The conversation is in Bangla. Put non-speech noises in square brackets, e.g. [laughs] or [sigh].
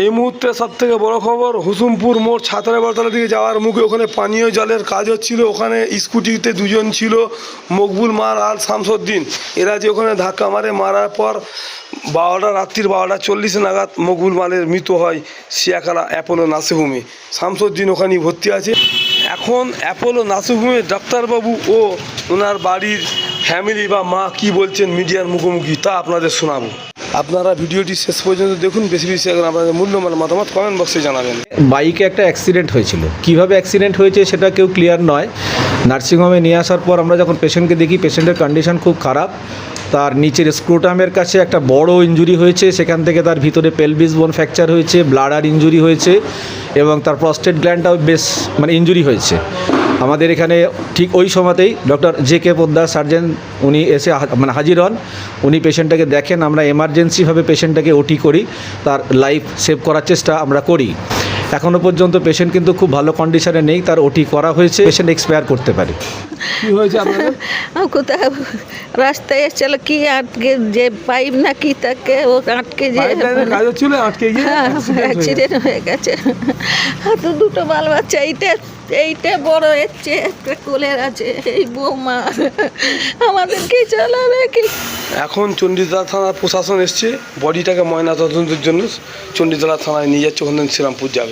এই মুহূর্তে সব থেকে বড় খবর, হুসুমপুর মোড় ছাতরা দিকে যাওয়ার মুখে ওখানে পানীয় জলের কাজ হচ্ছিল। ওখানে স্কুটিতে দুজন ছিল, মকবুল মার আর শামসুদ্দিন। এরা যে ওখানে ধাক্কা মারে, মারার পর বারোটা, রাত্রির বারোটা চল্লিশ নাগাদ মকবুল মালের মৃত হয় শিয়াকালা অ্যাপোলো নার্সিংহোমে। শামসুদ্দিন ওখানেই ভর্তি আছে। এখন অ্যাপোলো নার্সিংহোমের ডাক্তারবাবু ও ওনার বাড়ির ফ্যামিলি বা মা কি বলছেন মিডিয়ার মুখোমুখি তা আপনাদের শোনাবো। আপনারা ভিডিওটি শেষ পর্যন্ত দেখুন। বেশি বেশি এখন আপনাদের মূল্যবান মতামত কমেন্ট বক্সে জানাবেন। বাইকে একটা অ্যাক্সিডেন্ট হয়েছিল। কীভাবে অ্যাক্সিডেন্ট হয়েছে সেটা কেউ ক্লিয়ার নয়। নার্সিংহোমে নিয়ে আসার পর আমরা যখন পেশেন্টকে দেখি পেশেন্টের কন্ডিশন খুব খারাপ। তার নিচের স্ক্রোটামের কাছে একটা বড় ইঞ্জুরি হয়েছে। সেখান থেকে তার ভিতরে পেলভিস বোন ফ্র্যাকচার হয়েছে ব্লাডার ইঞ্জুরি হয়েছে এবং তার প্রস্টেট গ্ল্যান্ডটাও বেশ মানে ইঞ্জুরি হয়েছে। আমাদের এখানে ঠিক ওই সময়তেই doctor J K Poddar surgeon উনি এসে হা- মানে হাজির হন। উনি পেশেন্টটাকে দেখেন আমরা এমার্জেন্সিভাবে পেশেন্টটাকে ওটি করি তার লাইফ সেভ করার চেষ্টা আমরা করি। এখনও পর্যন্ত পেশেন্ট কিন্তু খুব ভালো কন্ডিশনে নেই তার ওটি করা হয়েছে পেশেন্ট এক্সপায়ার করতে পারে। কি হয়েছে আপনাদের? [laughs] আর কোথাও রাস্তায় এসেছিল কি আটকে যে পাইপ না কি তাকে ও আটকে যে আটকে হ্যাঁ হয়ে গেছে। অ্যাক্সিডেন্ট হয়ে গেছে। তো দুটো বাল বাচ্চা এইটা এইটা বড় হচ্ছে একটা কোলের আছে, এই বৌমা। আমাদেরকে চালাবে কি? এখন চণ্ডীতলা থানার প্রশাসন এসছে, বডিটাকে ময়না তদন্তের জন্য চণ্ডীতলা থানায় নিয়ে যাচ্ছে, ওখানে শ্রীরামপুর যাবে।